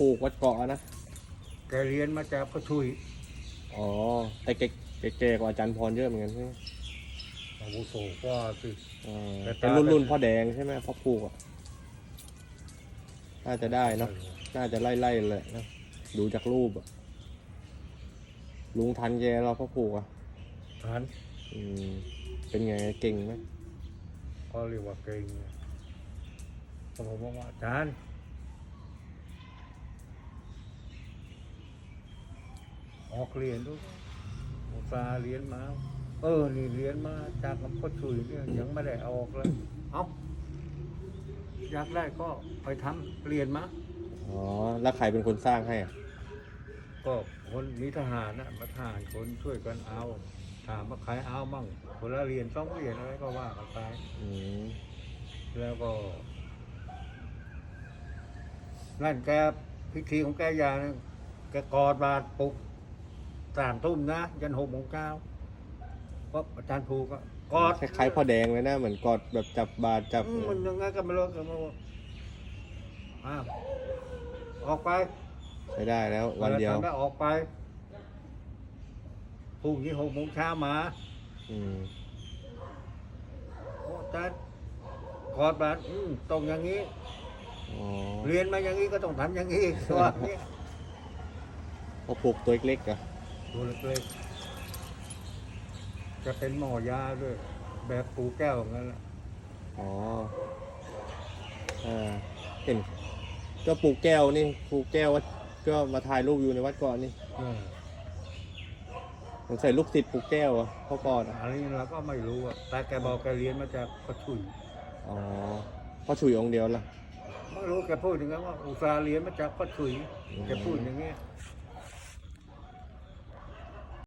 ปลูกวัดเกาะนะ แกเรียนมาจากพระชุยอ๋อ แต่แกแกแก่กว่าอาจารย์พรเยอะเหมือนกันใช่ไหมอาวุโสก็สิ อ่าแต่เป็นตารุ่นเป็นรุ่นพ่อแดงใช่ไหมพ่อปลูกอะน่าจะได้เนาะ น่าจะไล่ไล่เลยนะ ดูจากรูปอะลุงทันแกเราพ่อปลูกอะทันอืม เป็นไงเก่งไหมก็เรียกว่าเก่งก็ผมบอกว่าอาจารย์ ออกเรียนดูอุตส่าห์เรียนมา เออ นี่เรียนมาจากกับพ่อชุยเนี่ยยังไม่ได้เอาออกเลย เอาอยากได้ก็ไปทำเรียนมา อ๋อ แล้วใครเป็นคนสร้างให้อะก็คนมีทหารนะมาทหารคนช่วยกันเอา ถามว่าใครเอามั่งคนละเรียนต้องเรียนอะไรก็ว่ากันไป อืมแล้วก็ นั่นแกพิธีของแกอย่างหนึงแกกอดบาทปลุก สามทุ่มนะ ยันหกโมงเก้าเพราะอาจารย์ภูก็กอดคล้ายๆพ่อแดงเลยนะ เหมือนกอดแบบจับบาดจับ อืมมันยังไงก็ไม่รู้กันมาอ้าวออกไปใช้ได้แล้ววันเดียวทำได้ออกไปพรุ่งนี้หกโมงเช้ามาอืมโอ้อาจารย์กอดบาทอืมตรงอย่างนี้ อ๋อเรียนมาอย่างนี้ก็ต้องทำอย่างนี้ตัวนี้พ่อปลูกตัวเล็กๆอะ ตัวเล็กๆจะเป็นหมอยาด้วย แบบปูแก้วอย่างนั้นแหละอ๋ออ่าเห็นก็ปลูกแก้วนี่ปลูกแก้ววัดก็มาถ่ายรูปอยู่ในวัดก่อนนี่เออผมใส่ลูกศิษย์ปลูกแก้วอะพ่อก่อนอะอันนี้เราก็ไม่รู้อะแต่แกบอกแกเรียนมาจากกระชุยอ๋อพ่อฉุยองค์เดียวล่ะ ไม่รู้แกพูดอย่างนั้นว่าอุตส่าห์เรียนมาจากกระชุยแกพูดอย่างเงี้ยอ